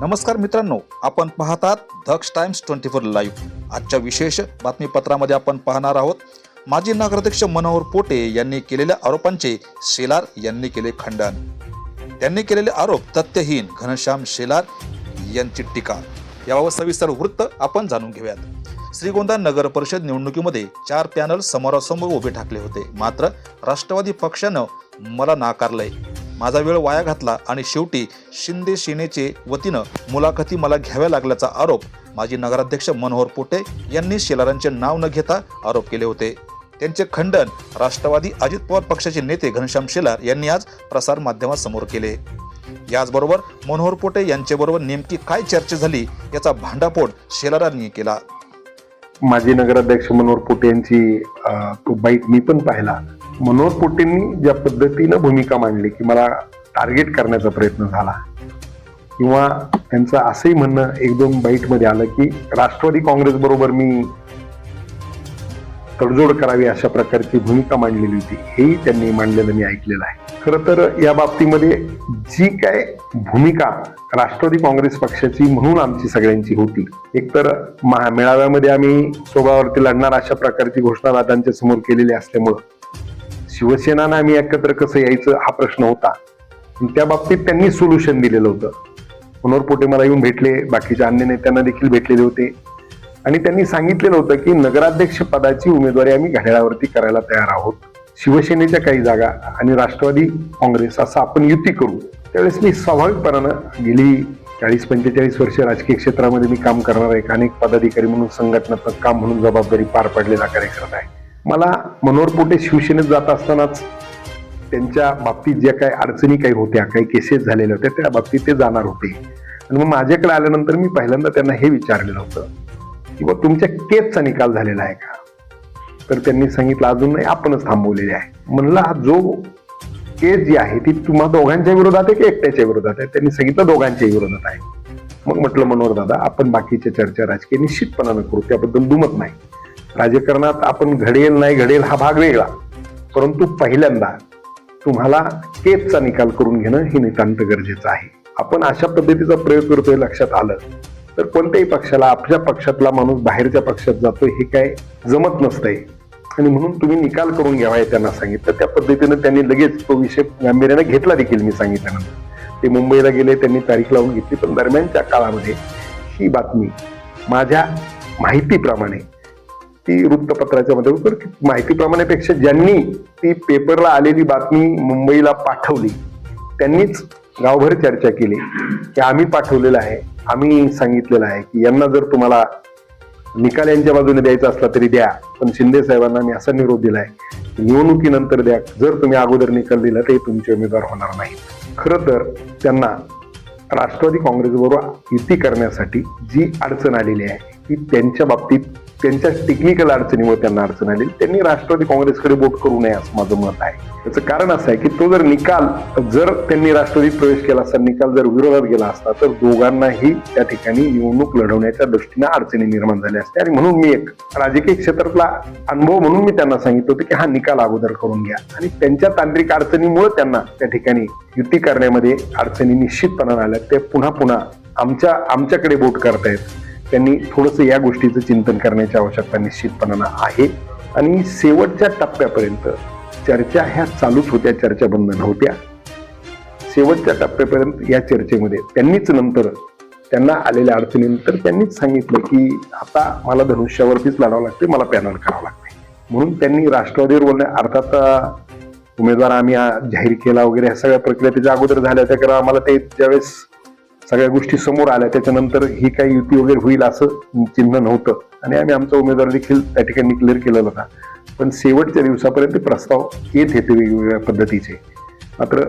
नमस्कार मित्रांनो आपण पाहतात Daksh times twenty four live. आजच्या विशेष बातमीपत्रामध्ये आपण पाहणार आहोत माजी नगराध्यक्ष मनोहर पोटे यांनी केलेल्या आरोपांचे शेलार यांनी केले खंडन. त्यांनी केलेले आरोप तथ्यहीन घनश्याम शेलार यांची टीका. याबाबत सविस्तर वृत्त आपण जाणून घेऊयात. श्रीगोंदा नगर परिषद निवडणुकीमध्ये चार पॅनल समोरासमोर उभे ठाकले होते. मात्र राष्ट्रवादी पक्षानं मला नाकारलंय. माझा वेळ वाया घातला आणि शेवटी शिंदे सेनेचे वतीनं मुलाखती मला घ्याव्या लागल्याचा आरोप माजी नगराध्यक्ष मनोहर पोटे यांनी शेलारांचे नाव न घेता आरोप केले होते. त्यांचे खंडन राष्ट्रवादी अजित पवार पक्षाचे नेते घनश्याम शेलार यांनी आज प्रसार माध्यमासमोर केले. याचबरोबर मनोहर पोटे यांच्याबरोबर नेमकी काय चर्चा झाली याचा भांडाफोड शेलारांनी केला. माजी नगराध्यक्ष मनोहर पोटे यांची तो बाईट मी पण पाहिला. मनोहर पोटेंनी ज्या पद्धतीनं भूमिका मांडली की मला टार्गेट करण्याचा प्रयत्न झाला. किंवा त्यांचं असंही म्हणणं एक दोन बाईटमध्ये आलं की राष्ट्रवादी काँग्रेस बरोबर मी तडजोड करावी अशा प्रकारची भूमिका मांडलेली होती. हेही त्यांनी मांडलेलं मी ऐकलेलं आहे. खरं तर या बाबतीमध्ये जी काय भूमिका राष्ट्रवादी काँग्रेस पक्षाची म्हणून आमची सगळ्यांची होती एकतर महा मेळाव्यामध्ये आम्ही स्वभावावरती लढणार अशा प्रकारची घोषणा दादांच्या समोर केलेली असल्यामुळं शिवसेनानं आम्ही एकत्र कसं यायचं हा प्रश्न होता. त्या बाबतीत त्यांनी सोल्युशन दिलेलं होतं. मनोहर पोटे मला येऊन भेटले बाकीच्या अन्य नेत्यांना देखील भेटलेले होते. आणि त्यांनी सांगितलेलं होतं की नगराध्यक्ष पदाची उमेदवारी आम्ही घड्याळावरती करायला तयार आहोत. शिवसेनेच्या काही जागा आणि राष्ट्रवादी काँग्रेस असं आपण युती करू. त्यावेळेस मी स्वाभाविकपणानं गेली चाळीस पंचेचाळीस वर्ष राजकीय क्षेत्रामध्ये मी काम करणार आहे. अनेक पदाधिकारी म्हणून संघटनात्मक काम म्हणून जबाबदारी पार पाडलेला कार्यक्रम आहे. मला मनोहर पोटे शिवसेनेत जात असतानाच त्यांच्या बाबतीत ज्या काही अडचणी काही होत्या काही केसेस झालेल्या होत्या त्या बाबतीत ते जाणार होते. आणि मग माझ्याकडे आल्यानंतर मी पहिल्यांदा त्यांना हे विचारलेलं होतं. किंवा तुमच्या केसचा निकाल झालेला आहे का? तर त्यांनी सांगितलं अजून नाही आपणच थांबवलेली आहे. म्हणला हा जो केस जी आहे ती तुम्हा दोघांच्या विरोधात आहे की एकट्याच्या विरोधात आहे? त्यांनी सांगितलं दोघांच्या विरोधात आहे. मग म्हटलं मनोहर दादा आपण बाकीच्या चर्चा राजकीय निश्चितपणानं करू त्याबद्दल दुमत नाही. राजकारणात आपण घडेल नाही घडेल हा भाग वेगळा. परंतु पहिल्यांदा तुम्हाला केसचा निकाल करून घेणं हे नितांत गरजेचं आहे. आपण अशा पद्धतीचा प्रयोग करतोय लक्षात आलं. तर कोणत्याही पक्षाला आपल्या पक्षातला माणूस बाहेरच्या पक्षात जातोय हे काय जमत नसतंय. आणि म्हणून तुम्ही निकाल करून घ्यावा हे त्यांना सांगितलं. त्या पद्धतीनं त्यांनी लगेच तो विषय गांभीर्याने घेतला देखील मी सांगितल्यानंतर. ते मुंबईला गेले त्यांनी तारीख लावून घेतली पण दरम्यानच्या काळामध्ये ही बातमी माझ्या माहितीप्रमाणे ती वृत्तपत्राच्या मध्ये तर माहितीप्रमाणेपेक्षा ज्यांनी ती पेपरला आलेली बातमी मुंबईला पाठवली त्यांनीच गावभर चर्चा केली की आम्ही पाठवलेलं आहे आम्ही सांगितलेलं आहे की यांना जर तुम्हाला निकाल यांच्या बाजूने द्यायचा असला तरी द्या पण शिंदे साहेबांना मी असा निरोप दिलाय निवडणुकीनंतर द्या. जर तुम्ही अगोदर निकाल दिला तर तुमचे उमेदवार होणार नाही खरं तर त्यांना राष्ट्रवादी काँग्रेसबरोबर युती करण्यासाठी जी अडचण आलेली आहे ती त्यांच्या बाबतीत त्यांच्या टेक्निकल अडचणीमुळे त्यांना अडचण आली त्यांनी राष्ट्रवादी काँग्रेसकडे बोट करू नये असं माझं मत आहे. त्याचं कारण असं आहे की तो जर निकाल जर त्यांनी राष्ट्रवादीत प्रवेश केला असता निकाल जर विरोधात गेला असता तर दोघांनाही त्या ठिकाणी निवडणूक लढवण्याच्या दृष्टीने अडचणी निर्माण झाल्या असत्या. आणि म्हणून मी एक राजकीय क्षेत्रातला अनुभव म्हणून मी त्यांना सांगितलं होतं की हा निकाल अगोदर करून घ्या. आणि त्यांच्या तांत्रिक अडचणीमुळे त्यांना त्या ठिकाणी युती करण्यामध्ये अडचणी निश्चितपणाने आल्या. ते पुन्हा पुन्हा आमच्या आमच्याकडे बोट करतायत. त्यांनी थोडंसं या गोष्टीचं चिंतन करण्याची आवश्यकता निश्चितपणानं आहे. आणि शेवटच्या टप्प्यापर्यंत चर्चा ह्या चालूच होत्या चर्चा बंद नव्हत्या. शेवटच्या टप्प्यापर्यंत या चर्चेमध्ये त्यांनीच नंतर त्यांना आलेल्या अडचणीनंतर त्यांनीच सांगितलं की आता मला धनुष्यावरतीच लढावं लागते मला पॅनल करावं लागते म्हणून त्यांनी राष्ट्रवादीवर बोलणे अर्थात उमेदवार आम्ही जाहीर केला वगैरे ह्या सगळ्या प्रक्रिया त्याच्या अगोदर झाल्या त्या कारण आम्हाला ते ज्यावेळेस सगळ्या गोष्टी समोर आल्या त्याच्यानंतर ही काही युती वगैरे होईल असं चिन्ह नव्हतं. आणि आम्ही आमचा उमेदवार देखील त्या ठिकाणी क्लिअर केलेला होता. पण शेवटच्या दिवसापर्यंत प्रस्ताव येत होते वेगवेगळ्या पद्धतीचे. मात्र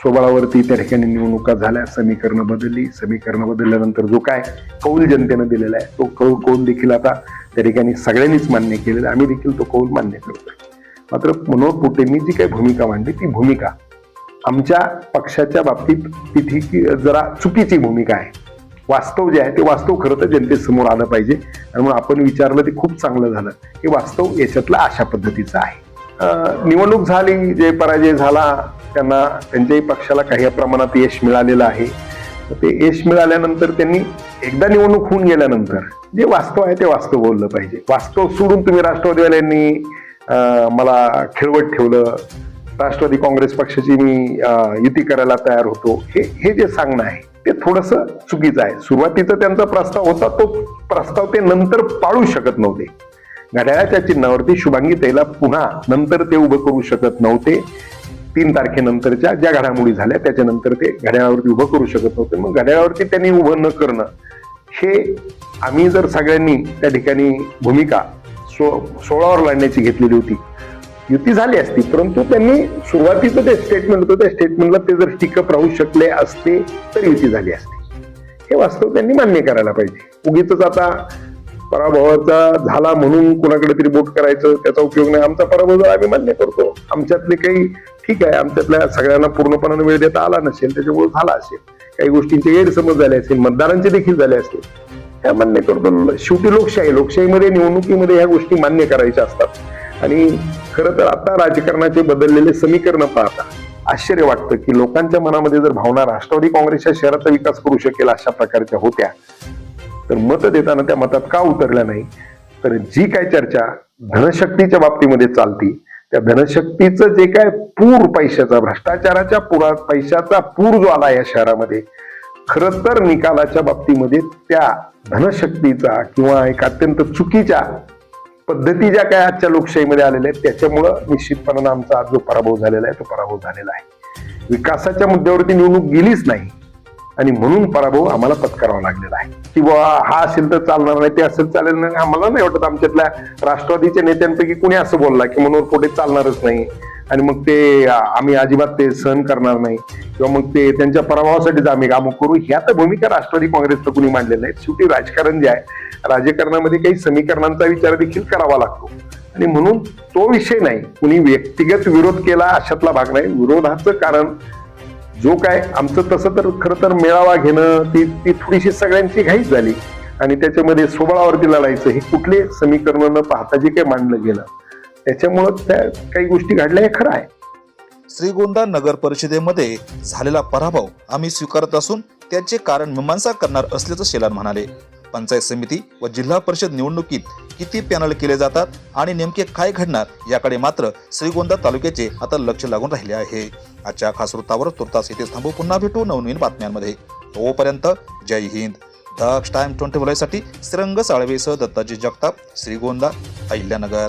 स्वबळावरती त्या ठिकाणी निवडणुका झाल्या समीकरणं बदलली. समीकरणं बदलल्यानंतर जो काय कौल जनतेनं दिलेला आहे तो कौल कौल देखील आता त्या ठिकाणी सगळ्यांनीच मान्य केलेला आहे. आम्ही देखील तो कौल मान्य करतोय. मात्र मनोहर पोटेंनी जी काही भूमिका मांडली ती भूमिका आमच्या पक्षाच्या बाबतीत ती ठीक जरा चुकीची भूमिका आहे. वास्तव जे आहे ते वास्तव खरं तर जनतेसमोर आलं पाहिजे. आणि म्हणून आपण विचारलं ते खूप चांगलं झालं. हे वास्तव याच्यातलं अशा पद्धतीचं आहे. निवडणूक झाली जे पराजय झाला त्यांना त्यांच्याही पक्षाला काही प्रमाणात यश मिळालेलं आहे. ते यश मिळाल्यानंतर त्यांनी एकदा निवडणूक होऊन गेल्यानंतर जे वास्तव आहे ते वास्तव बोललं पाहिजे. वास्तव सोडून तुम्ही राष्ट्रवादीवाल्यांनी मला खेळवत ठेवलं. राष्ट्रवादी काँग्रेस पक्षाची मी युती करायला तयार होतो. हे हे जे सांगणं आहे ते थोडस चुकीचं आहे. सुरुवातीचा त्यांचा प्रस्ताव होता तो प्रस्ताव ते नंतर पाळू शकत नव्हते. घड्याळाच्या चिन्हावरती शुभांगी ताईला पुन्हा नंतर ते उभं करू शकत नव्हते. तीन तारखेनंतरच्या ज्या घडामोडी झाल्या त्याच्यानंतर ते घड्याळावरती उभं करू शकत नव्हते. मग घड्याळावरती त्यांनी उभं न करणं हे आम्ही जर सगळ्यांनी त्या ठिकाणी भूमिका सो सोळावर लढण्याची घेतलेली होती युती झाली असती परंतु त्यांनी सुरुवातीचं ते स्टेटमेंट होतं त्या स्टेटमेंटला ते जर टिकअप राहू शकले असते तर युती झाली असती. हे वास्तव त्यांनी मान्य करायला पाहिजे. उगीच आता पराभवाचा झाला म्हणून कुणाकडे तरी बोट करायचं त्याचा उपयोग नाही. आमचा पराभव झाला आम्ही मान्य करतो आमच्यातले काही ठीक आहे आमच्यातल्या सगळ्यांना पूर्णपणाने वेळ देता आला नसेल त्याच्यामुळे झाला असेल. काही गोष्टींचे गैरसमज झाले असेल मतदारांचे देखील झाले असतील त्या मान्य करतो. शेवटी लोकशाही लोकशाहीमध्ये निवडणुकीमध्ये ह्या गोष्टी मान्य करायच्या असतात. आणि खरं तर आता राजकारणाचे बदललेले समीकरण पाहता आश्चर्य वाटतं की लोकांच्या मनामध्ये जर भावना राष्ट्रवादी काँग्रेसच्या शहराचा विकास करू शकेल अशा प्रकारच्या होत्या तर मत देताना त्या मतात का उतरल्या नाही? तर जी काय चर्चा धनशक्तीच्या बाबतीमध्ये चालती त्या धनशक्तीचं जे काय पूर पैशाचा भ्रष्टाचाराच्या पुरा पैशाचा पूर जो आला या शहरामध्ये खरं तर निकालाच्या बाबतीमध्ये त्या धनशक्तीचा किंवा एक अत्यंत चुकीच्या पद्धती ज्या काय आजच्या लोकशाहीमध्ये आलेल्या आहेत त्याच्यामुळं निश्चितपणानं आमचा आज जो पराभव झालेला आहे तो पराभव झालेला आहे. विकासाच्या मुद्द्यावरती निवडणूक गेलीच नाही. आणि म्हणून पराभव आम्हाला पत्करावा लागलेला आहे. की बुवा हा असेल तर चालणार नाही ते असेल चालेल नाही. आम्हाला नाही वाटत आमच्यातल्या राष्ट्रवादीच्या नेत्यांपैकी कोणी असं बोलला की मनोहर पोटे चालणारच नाही. आणि मग ते आम्ही अजिबात ते सहन करणार नाही. किंवा मग ते त्यांच्या पराभवासाठीच आम्ही कामं करू. ह्या तर भूमिका राष्ट्रवादी काँग्रेसचं कुणी मांडलेलं आहे शेवटी राजकारण जे आहे राजकारणामध्ये काही समीकरणांचा विचार देखील करावा लागतो. आणि म्हणून तो विषय नाही. कुणी व्यक्तिगत विरोध केला अशातला भाग नाही. विरोधाचं कारण जो काय आमचं तसं तर खरं तर मेळावा घेणं ती ती थोडीशी सगळ्यांची घाईच झाली. आणि त्याच्यामध्ये सोबळावरती लढायचं हे कुठले समीकरण न पाहता जे काही मांडलं गेलं त्याच्यामुळं त्या काही गोष्टी घडल्या हे खरं आहे. श्रीगोंदा नगर परिषदेमध्ये झालेला पराभव आम्ही स्वीकारत असून त्याचे कारण मीमांसा करणार असल्याचं शेलार म्हणाले. पंचायत समिती व जिल्हा परिषद निवडणुकीत किती पॅनल केले जातात आणि नेमके काय घडणार याकडे मात्र श्रीगोंदा तालुक्याचे आता लक्ष लागून राहिले आहे. आजच्या खास वृत्तावर तुर्तास इथेच थांबू. पुन्हा भेटू नवनवीन बातम्यांमध्ये. तोपर्यंत जय हिंद. दक्ष टाइम ट्वेंटी साठी श्रीरंग साळवेसह दत्ताजी जगताप श्रीगोंदा अहिल्यानगर.